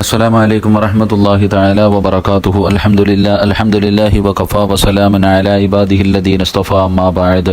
السلام عليكم ورحمة الله تعالى وبركاته الحمد لله الحمد لله وكفى وسلام على عباده الذين اصطفى أما بعد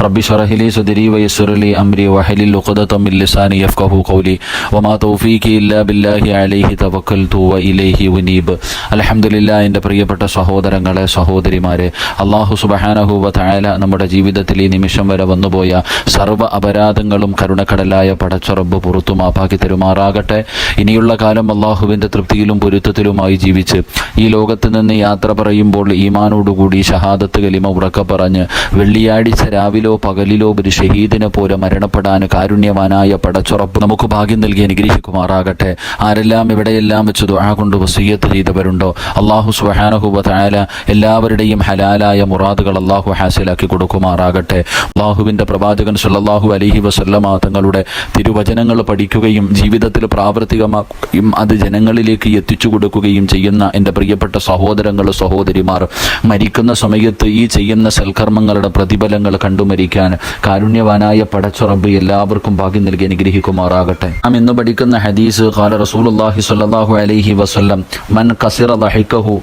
رب اشرح لي صدري ويسر لي أمري واحلل عقدة من لساني يفقه قولي وما توفيقي إلا بالله عليه توكلت وإليه ونيب الحمد لله എൻ്റെ പ്രിയപ്പെട്ട സഹോദരങ്ങളെ സഹോദരിമാരെ അള്ളാഹു സുബഹാനഹു വതആല നമ്മുടെ ജീവിതത്തിൽ ഈ നിമിഷം വരെ വന്നുപോയ സർവ്വ അപരാധങ്ങളും കരുണക്കടലായ പടച്ചുറബ് പുറത്തു മാപ്പാക്കി തരുമാറാകട്ടെ ഇനിയുള്ള കാലം അള്ളാഹുവിന്റെ തൃപ്തിയിലും പൊരുത്തത്തിലുമായി ജീവിച്ച് ഈ ലോകത്ത് നിന്ന് യാത്ര പറയുമ്പോൾ ഈമാനോടുകൂടി ഷഹാദത്ത് കലിമ ഉറക്ക പറഞ്ഞ് വെള്ളിയാഴ്ച രാവിലോ പകലിലോ ഒരു ഷഹീദിനെ പോലെ മരണപ്പെടാൻ കാരുണ്യവാനായ പടച്ചുറപ്പ് നമുക്ക് ഭാഗ്യം നൽകി അനുഗ്രഹിക്കുമാറാകട്ടെ. ആരെല്ലാം ഇവിടെയെല്ലാം വെച്ച് ദുആ കൊണ്ട് വസീയത്ത് ചെയ്തവരുണ്ടോ അള്ളാഹു സുഹാനഹുബ തായാല എല്ലാവരുടെയും ഹലാലായ മുറാദുകൾ അള്ളാഹു ഹാസിലാക്കി കൊടുക്കുമാറാകട്ടെ. അള്ളാഹുവിന്റെ പ്രവാചകൻ സുല്ലാഹു അലൈഹി വസല്ലമ തങ്ങളുടെ തിരുവചനങ്ങൾ പഠിക്കുകയും ജീവിതത്തിൽ പ്രാവർത്തികമാക്കുകയും അത് ജനങ്ങളിലേക്ക് എത്തിച്ചു കൊടുക്കുകയും ചെയ്യുന്ന എന്റെ പ്രിയപ്പെട്ട സഹോദരങ്ങൾ സഹോദരിമാർ മരിക്കുന്ന സമയത്ത് ഈ ചെയ്യുന്ന സൽക്കർമ്മങ്ങളുടെ പ്രതിഫലങ്ങൾ കണ്ടു മരിക്കാൻ കാരുണ്യവാനായ പടച്ചുറമ്പ് എല്ലാവർക്കും ഭാഗ്യം നൽകി അനുഗ്രഹിക്കുമാറാകട്ടെ. നാം ഇന്ന് പഠിക്കുന്ന ഹദീസ് ഖാല റസൂലുള്ളാഹി സ്വല്ലല്ലാഹു അലൈഹി വസല്ലം മൻ കസിറ ദഹിക്കഹു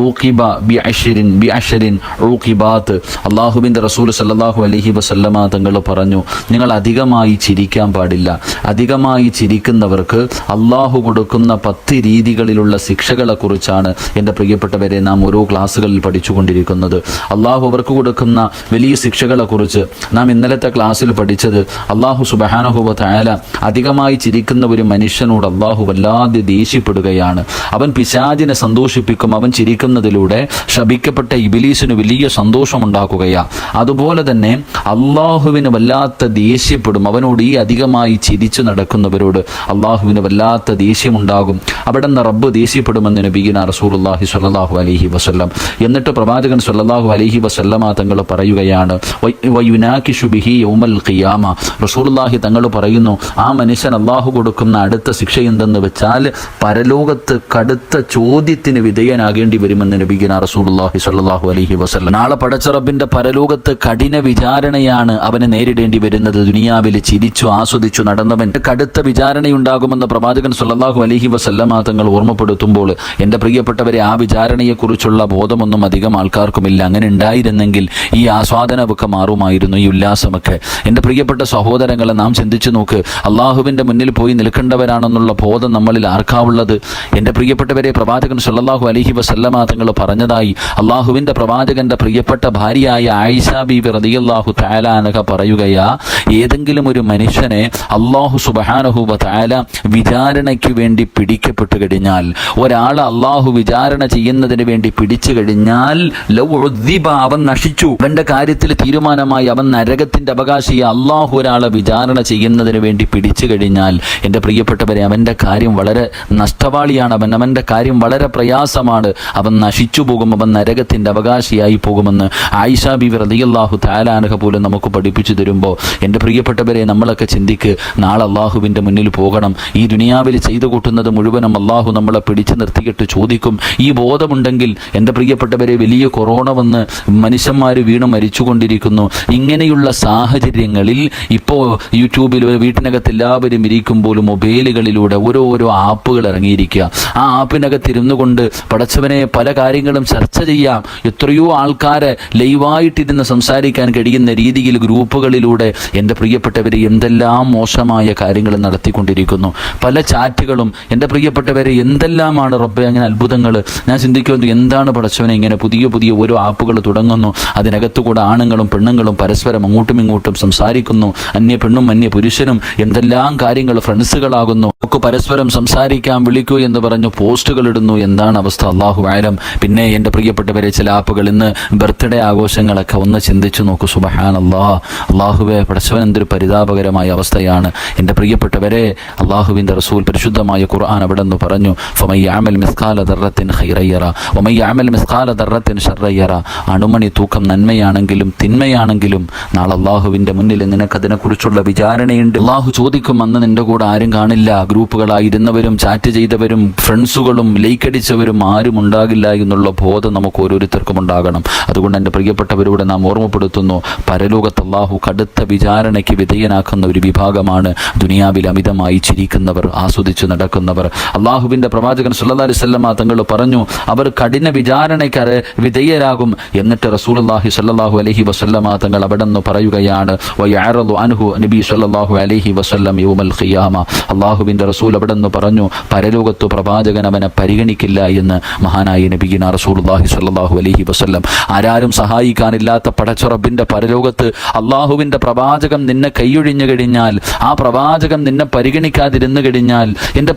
ഊഖിബ ബിഅശ്രിൻ ബിഅശ്രിൻ ഊഖിബാത്ത് അല്ലാഹുവിന്റെ റസൂൽ സല്ലല്ലാഹു അലൈഹി വസല്ലമ തങ്ങൾ പറഞ്ഞു നിങ്ങൾ അധികമായി ചിരിക്കാൻ പാടില്ല. അധികമായി ചിരിക്കുന്നവർക്ക് അള്ളാഹു കൊടുക്കുന്ന പത്ത് രീതികളിലുള്ള ശിക്ഷകളെക്കുറിച്ചാണ് എന്റെ പ്രിയപ്പെട്ടവരെ നാം ഓരോ ക്ലാസ്സുകളിൽ പഠിച്ചുകൊണ്ടിരിക്കുന്നത്. അള്ളാഹു അവർക്ക് കൊടുക്കുന്ന വലിയ ശിക്ഷകളെക്കുറിച്ച് നാം ഇന്നലത്തെ ക്ലാസ്സിൽ പഠിച്ചത് അള്ളാഹു സുബഹാനഹുബ തായാല അധികമായി ചിരിക്കുന്ന ഒരു മനുഷ്യനോട് അള്ളാഹു വല്ലാതെ ദേഷ്യപ്പെടുകയാണ്. അവൻ പിശാജിനെ സന്തോഷിപ്പിക്കും അവൻ ചിരിക്കുന്നതിലൂടെ ശപിക്കപ്പെട്ട ഇബിലീസിന് വലിയ സന്തോഷമുണ്ടാക്കുകയാണ് അതുപോലെ തന്നെ അള്ളാഹുവിന് വല്ലാത്ത ദേഷ്യപ്പെടും അവനോട് ഈ അധികമായി ചിരിച്ചു നടക്കുന്നവരോട് അള്ളാഹുവിന് വല്ലാത്ത ദേഷ്യമുണ്ടാകും. അവിടെ നിന്ന് റബ്ബ് ദേഷ്യപ്പെടുമെന്ന് നബീന റസൂലുള്ളാഹി സ്വല്ലല്ലാഹു അലഹി വസല്ലം. എന്നിട്ട് പ്രവാചകൻ സ്വല്ലല്ലാഹു അലഹി വസല്ലമ തങ്ങൾ പറയുകയാണ് "വ- വയുനാകിഷു ബിഹി യൗമൽ ഖിയാമ. തങ്ങൾ പറയുന്നു ആ മനുഷ്യൻ അള്ളാഹു കൊടുക്കുന്ന അടുത്ത ശിക്ഷ എന്തെന്ന് വെച്ചാൽ പരലോകത്ത് കടുത്ത ചോദ്യത്തിന് വിധേയനാകേണ്ടി വരുമെന്ന് നബീന റസൂലുള്ളാഹി സ്വല്ലല്ലാഹു അലഹി വസല്ലം. നാളെ പടച്ചറബിന്റെ പരലോകത്ത് കഠിന വിചാരണയാണ് അവന് നേരിടേണ്ടി വരുന്നത്. ദുനിയാവിൽ ചിരിച്ചു ആസ്വദിച്ചു നടന്നവൻ കടുത്ത വിചാരണയുണ്ടാകുമെന്ന് പ്രവാചകൻ സല്ലല്ലാഹു അലൈഹി വസല്ലമ തങ്ങൾ ഓർമ്മപ്പെടുത്തുമ്പോൾ എന്റെ പ്രിയപ്പെട്ടവരെ ആ വിചാരണയെക്കുറിച്ചുള്ള ബോധമൊന്നും അധികം ആൾക്കാർക്കുമില്ല. അങ്ങനെ ഉണ്ടായിരുന്നെങ്കിൽ ഈ ആസ്വാദനമൊക്കെ മാറുമായിരുന്നു ഈ ഉല്ലാസമൊക്കെ. എന്റെ പ്രിയപ്പെട്ട സഹോദരങ്ങളെ നാം ചിന്തിച്ചു നോക്ക്. അള്ളാഹുവിന്റെ മുന്നിൽ പോയി നിൽക്കേണ്ടവരാണെന്നുള്ള ബോധം നമ്മളിൽ ആർക്കാവുള്ളത് എന്റെ പ്രിയപ്പെട്ടവരെ പ്രവാചകൻ സല്ലാഹു അലഹി വസല്ലമ തങ്ങൾ പറഞ്ഞതായി അള്ളാഹുവിന്റെ പ്രവാചകന്റെ പ്രിയപ്പെട്ട ഭാര്യയായ ആയിഷ ബീബി റളിയല്ലാഹു തആല അനഹ പറയുകയാ ഏതെങ്കിലും ഒരു മനുഷ്യനെ അള്ളാഹു സുബ്ഹാനഹു താല വിചാരണയ്ക്ക് വേണ്ടി പിടിക്കപ്പെട്ടു കഴിഞ്ഞാൽ ഒരാൾ അള്ളാഹു വിചാരണ ചെയ്യുന്നതിന് വേണ്ടി പിടിച്ചു കഴിഞ്ഞാൽ ലൗ ഉദ്ദിബ അവൻ നശിച്ചു. അവന്റെ കാര്യത്തിൽ തീരുമാനമായി അവൻ നരകത്തിന്റെ അവകാശിയെ അള്ളാഹു ഒരാളെ വിചാരണ ചെയ്യുന്നതിന് വേണ്ടി പിടിച്ചു കഴിഞ്ഞാൽ എന്റെ പ്രിയപ്പെട്ടവരെ അവന്റെ കാര്യം വളരെ നഷ്ടവാളിയാണ്. അവൻ അവന്റെ കാര്യം വളരെ പ്രയാസമാണ്. അവൻ നശിച്ചു പോകും അവൻ നരകത്തിന്റെ അവകാശിയായി പോകുമെന്ന് ആയിഷ ബിവി റളിയല്ലാഹു താലാനഹ പോലും നമുക്ക് പഠിപ്പിച്ചു തരുമ്പോൾ എന്റെ പ്രിയപ്പെട്ടവരെ നമ്മളൊക്കെ ചിന്തിക്ക് നാളെ അള്ളാഹുവിന്റെ മുന്നിൽ പോകണം. ഈ ദുനിയാവിൽ ചെയ്തു കൂട്ടുന്നത് മുഴുവനും അള്ളാഹു നമ്മളെ പിടിച്ചു നിർത്തിയിട്ട് ചോദിക്കും ഈ ബോധമുണ്ടെങ്കിൽ എന്റെ പ്രിയപ്പെട്ടവരെ വലിയ കൊറോണ വന്ന് മനുഷ്യന്മാർ വീണ് മരിച്ചുകൊണ്ടിരിക്കുന്നു. ഇങ്ങനെയുള്ള സാഹചര്യങ്ങളിൽ ഇപ്പോൾ യൂട്യൂബിൽ വീട്ടിനകത്ത് എല്ലാവരും ഇരിക്കുമ്പോൾ മൊബൈലുകളിലൂടെ ഓരോരോ ആപ്പുകൾ ഇറങ്ങിയിരിക്കുക. ആ ആപ്പിനകത്ത് ഇരുന്നു കൊണ്ട് പടച്ചവനെ പല കാര്യങ്ങളും ചർച്ച ചെയ്യാം. എത്രയോ ആൾക്കാരെ ലൈവായിട്ടിരുന്ന് സംസാരിക്കാൻ കഴിയുന്ന രീതിയിൽ ഗ്രൂപ്പുകളിലൂടെ എന്റെ പ്രിയപ്പെട്ടവർ എന്തെല്ലാം മോശമായ കാര്യങ്ങൾ നടത്തിക്കൊണ്ടിരിക്കുന്നു. പല ചാറ്റുകളും എന്റെ പ്രിയപ്പെട്ടവരെ എന്തെല്ലാമാണ് റബ്ബെ അങ്ങനെ അത്ഭുതങ്ങൾ ഞാൻ ചിന്തിക്കുന്നത് എന്താണ് പടച്ചവനെ ഇങ്ങനെ പുതിയ പുതിയ ഓരോ ആപ്പുകൾ തുടങ്ങുന്നു? അതിനകത്ത് കൂടെ ആണുങ്ങളും പെണ്ണുങ്ങളും പരസ്പരം അങ്ങോട്ടും ഇങ്ങോട്ടും സംസാരിക്കുന്നു. അന്യ പെണ്ണും അന്യ പുരുഷനും എന്തെല്ലാം കാര്യങ്ങൾ ഫ്രണ്ട്സുകളാകുന്നു. നമുക്ക് പരസ്പരം സംസാരിക്കാം വിളിക്കൂ എന്ന് പറഞ്ഞു പോസ്റ്റുകൾ ഇടുന്നു. എന്താണ് അവസ്ഥ? അള്ളാഹു ആയാലും പിന്നെ എന്റെ പ്രിയപ്പെട്ടവരെ ചില ആപ്പുകൾ ഇന്ന് ബർത്ത്ഡേ ആഘോഷങ്ങളൊക്കെ ഒന്ന് ചിന്തിച്ചു നോക്കൂ. സുബഹാൻ അള്ളാഹ് അള്ളാഹുവെ പടച്ചവൻ എന്തൊരു പരിതാപകരമായ അവസ്ഥയാണ്. എന്റെ പ്രിയപ്പെട്ടവരെ അള്ളാഹുവിന്റെ റസൂൽ പരിശുദ്ധമായ ഖുർആൻ അവിടെ നിന്ന് പറഞ്ഞു മിസ്കാല ദർറത്തിൻ മിസ്കാല ദർറത്തിൻ അണുമണി തൂക്കം നന്മയാണെങ്കിലും തിന്മയാണെങ്കിലും നാളെ അള്ളാഹുവിന്റെ മുന്നിൽ നിനക്കതിനെക്കുറിച്ചുള്ള വിചാരണയുണ്ട്. അള്ളാഹു ചോദിക്കും അന്ന് നിന്റെ കൂടെ ആരും കാണില്ല. ഗ്രൂപ്പുകളായിരുന്നവരും ചാറ്റ് ചെയ്തവരും ഫ്രണ്ട്സുകളും ലൈക്കടിച്ചവരും ആരും ഉണ്ടാകില്ല എന്നുള്ള ബോധം നമുക്ക് ഓരോരുത്തർക്കും ഉണ്ടാകണം. അതുകൊണ്ട് എന്റെ പ്രിയപ്പെട്ടവരോട് നാം ഓർമ്മപ്പെടുത്തുന്നു പരലോകത്ത് അള്ളാഹു കടുത്ത വിചാരണയ്ക്ക് വിധേയനാക്കുന്ന ഒരു വിഭാഗമാണ് ദുനിയാവിൽ അമിതമായി ചിരിക്കുന്നവർ ആസ്വദിച്ചു നടക്കുന്നവർ. അള്ളാഹുവിന്റെ പ്രവാചകൻ സല്ലല്ലാഹു അലൈഹി വസല്ലമ തങ്ങൾ പറഞ്ഞു അവർ കഠിന വിചാരണയ്ക്ക് വിധേയരാകും എന്നിട്ട് റസൂലുള്ളാഹി സല്ലാഹു അലഹി വസല്ലമ തങ്ങൾ അവിടെ നിന്ന് പറയുകയാണ് അൻഹു നബി വസല്ലം ഖിയാമ. റസൂൽ അവിടെ നിന്ന് പറഞ്ഞു പരലോകത്ത് പ്രവാചകൻ അവനെ പരിഗണിക്കില്ല എന്ന് മഹാനായ നബിഗിന റസൂലുള്ളാഹി സല്ലാഹു അലഹി വസ്ല്ലം. ആരാരും സഹായിക്കാനില്ലാത്ത പടച്ചുറബിന്റെ പരലോകത്ത് അള്ളാഹുവിന്റെ പ്രവാചകം നിന്നെ കൈയൊഴിഞ്ഞു കഴിഞ്ഞാൽ ആ പ്രവാചകം നിന്നെ പരിഗണിക്കാതിരുന്നു കഴിഞ്ഞാൽ എന്റെ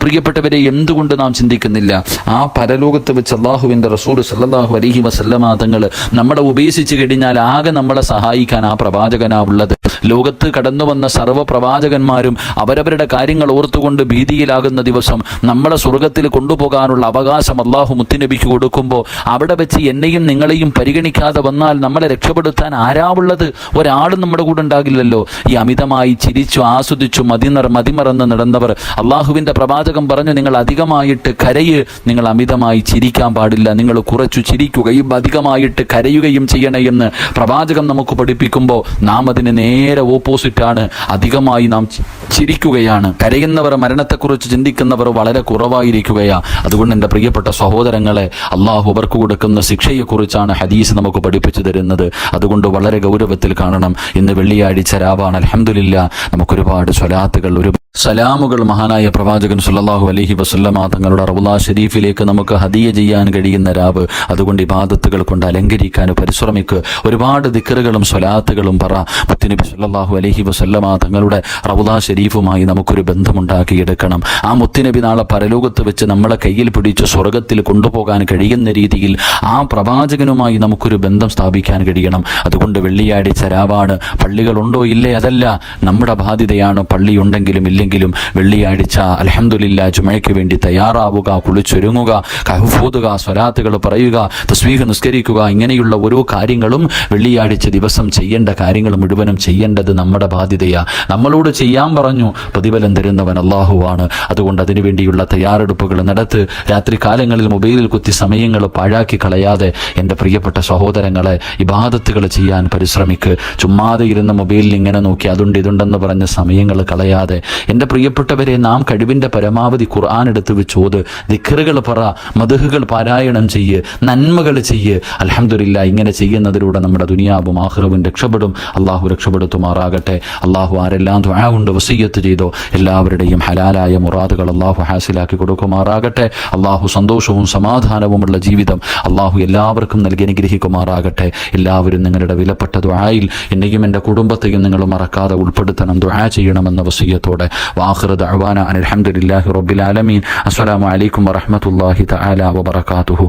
പ്രിയപ്പെട്ടവരെ എന്തുകൊണ്ട് നാം ചിന്തിക്കുന്നില്ല? ആ പരലോകത്ത് വെച്ച് അള്ളാഹുവിന്റെ റസൂൽ സല്ലാഹു അലഹി വസല്ലമാതങ്ങൾ നമ്മളെ ഉപേക്ഷിച്ച് കഴിഞ്ഞാൽ ആകെ നമ്മളെ സഹായിക്കാൻ ആ പ്രവാചകനാ ഉള്ളത്. ലോകത്ത് കടന്നു വന്ന സർവ പ്രവാചകന്മാരും അവരവരുടെ കാര്യങ്ങൾ ഓർത്തുകൊണ്ട് ഭീതിയിലാകുന്ന ദിവസം നമ്മളെ സ്വർഗത്തിൽ കൊണ്ടുപോകാനുള്ള അവകാശം അള്ളാഹു മുത്തുനബിക്ക് കൊടുക്കുമ്പോൾ അവിടെ വെച്ച് എന്നെയും നിങ്ങളെയും പരിഗണിക്കാതെ വന്നാൽ നമ്മളെ രക്ഷപ്പെടുത്താൻ ആരാവുള്ളത്? ഒരാളും നമ്മുടെ കൂടെ ഉണ്ടാകില്ലല്ലോ. ഈ അമിതമായി ചിരിച്ചു ആസ്വദിച്ചു മതിമറ മതിമറന്ന് നടന്നവർ. അള്ളാഹുവിന്റെ പ്രവാചകം പറഞ്ഞു നിങ്ങൾ അധികമായിട്ട് കരയ്. നിങ്ങൾ അമിതമായി ചിരിക്കാൻ പാടില്ല. നിങ്ങൾ കുറച്ചു ചിരിക്കുകയും അധികമായിട്ട് കരയുകയും ചെയ്യണേ എന്ന് പ്രവാചകം നമുക്ക് പഠിപ്പിക്കുമ്പോൾ നാം അതിന് നേരെ ഓപ്പോസിറ്റാണ് അധികമായി നാം ചിരിക്കുകയാണ്. കരയുന്നവർ മരണത്തെക്കുറിച്ച് ചിന്തിക്കുന്നവർ വളരെ കുറവായിരിക്കുകയാണ് അതുകൊണ്ട് എന്റെ പ്രിയപ്പെട്ട സഹോദരങ്ങളെ അള്ളാഹു അവർക്ക് കൊടുക്കുന്ന ശിക്ഷയെക്കുറിച്ചാണ് ഹദീസ് നമുക്ക് പഠിപ്പിച്ചു തരുന്നത്. അതുകൊണ്ട് വളരെ ഗൗരവത്തിൽ കാണണം. ഇന്ന് വെള്ളിയാഴ്ച രാവാണ്. അലഹമില്ല നമുക്കൊരുപാട് സ്വലാത്തുകൾ ഒരു സലാമുകൾ മഹാനായ പ്രവാചകൻ സുല്ലാഹു അലഹി വസല്ലമ തങ്ങളുടെ റബുല്ലാ ഷെരീഫിലേക്ക് നമുക്ക് ഹദിയ ചെയ്യാൻ കഴിയുന്ന രാവ്. അതുകൊണ്ട് ഇബാദത്തുകൾ കൊണ്ട് അലങ്കരിക്കാൻ പരിശ്രമിക്കുക ഒരുപാട് ദിക്കറുകളും സ്വലാത്തുകളും പറ. മുത്തുനബി സുല്ലാഹു അലഹി വസല്ലമ തങ്ങളുടെ റബുല്ലാ ഷെരീഫുമായി നമുക്കൊരു ബന്ധമുണ്ടാക്കിയെടുക്കണം. ആ മുത്തുനബി നാളെ പരലോകത്ത് വെച്ച് നമ്മളെ കയ്യിൽ പിടിച്ച് സ്വർഗത്തിൽ കൊണ്ടുപോകാൻ കഴിയുന്ന രീതിയിൽ ആ പ്രവാചകനുമായി നമുക്കൊരു ബന്ധം സ്ഥാപിക്കാൻ കഴിയണം. അതുകൊണ്ട് വെള്ളിയാഴ്ച രാവാണ്. പള്ളികളുണ്ടോ? ഇല്ലേ? അതല്ല. നമ്മുടെ ബാധ്യതയാണ് പള്ളിയുണ്ടെങ്കിലും ഇല്ലെങ്കിലും വെള്ളിയാഴ്ച അലഹമുല്ല ചുമയ്ക്ക് വേണ്ടി തയ്യാറാവുക കുളിച്ചൊരുങ്ങുക കഹഫൂതുക സ്വലാത്തുകൾ പറയുക തസ്വീഹ് നിസ്കരിക്കുക ഇങ്ങനെയുള്ള ഓരോ കാര്യങ്ങളും വെള്ളിയാഴ്ച ദിവസം ചെയ്യേണ്ട കാര്യങ്ങൾ മുഴുവനും ചെയ്യേണ്ടത് നമ്മുടെ ബാധ്യതയാണ് നമ്മളോട് ചെയ്യാൻ പറഞ്ഞു പ്രതിഫലം തരുന്നവൻ അള്ളാഹുവാണ് അതുകൊണ്ട് അതിനുവേണ്ടിയുള്ള തയ്യാറെടുപ്പുകൾ നടത്ത് രാത്രി കാലങ്ങളിൽ മൊബൈലിൽ കുത്തി സമയങ്ങൾ പാഴാക്കി കളയാതെ എന്റെ പ്രിയപ്പെട്ട സഹോദരങ്ങളെ ഇബാദത്തുകൾ ചെയ്യാൻ പരിശ്രമിക്ക്. ചുമ്മാതെ ഇരുന്ന മൊബൈലിൽ ഇങ്ങനെ നോക്കി അതുണ്ട് ഇതുണ്ടെന്ന് പറഞ്ഞ് സമയങ്ങൾ കളയാതെ എന്റെ പ്രിയപ്പെട്ടവരെ നാം കഴിവിന്റെ പരമാവധി ഖുർആൻ എടുത്ത് വെച്ചോത് ദിക്കറുകൾ പറ മധുഹുകൾ പാരായണം ചെയ്യ് നന്മകൾ ചെയ്യ്. അലഹമില്ല ഇങ്ങനെ ചെയ്യുന്നതിലൂടെ നമ്മുടെ ദുനിയാവും ആഹ്റവും രക്ഷപ്പെടും. അള്ളാഹു രക്ഷപ്പെടുത്തുമാറാകട്ടെ. അള്ളാഹു ആരെല്ലാം ദുആ കൊണ്ട് വസീയത്ത് ചെയ്തോ എല്ലാവരുടെയും ഹലാലായ മുറാദുകൾ അള്ളാഹു ഹാസിലാക്കി കൊടുക്കുമാറാകട്ടെ. അള്ളാഹു സന്തോഷവും സമാധാനവുമുള്ള ജീവിതം അള്ളാഹു എല്ലാവർക്കും നൽകി അനുഗ്രഹിക്കുമാറാകട്ടെ. എല്ലാവരും നിങ്ങളുടെ വിലപ്പെട്ട ദുആയിൽ എന്നെയും എന്റെ കുടുംബത്തെയും നിങ്ങൾ മറക്കാതെ ഉൾപ്പെടുത്തണം. ദുആ ചെയ്യണമെന്ന വസീയത്തോടെ വാഹിർ ദഅവാന അനിൽ ഹംദുലില്ലാഹി റബ്ബിൽ ആലമീൻ അസ്സലാമു അലൈക്കും വറഹ്മത്തുള്ളാഹി തആല വബറകാതുഹു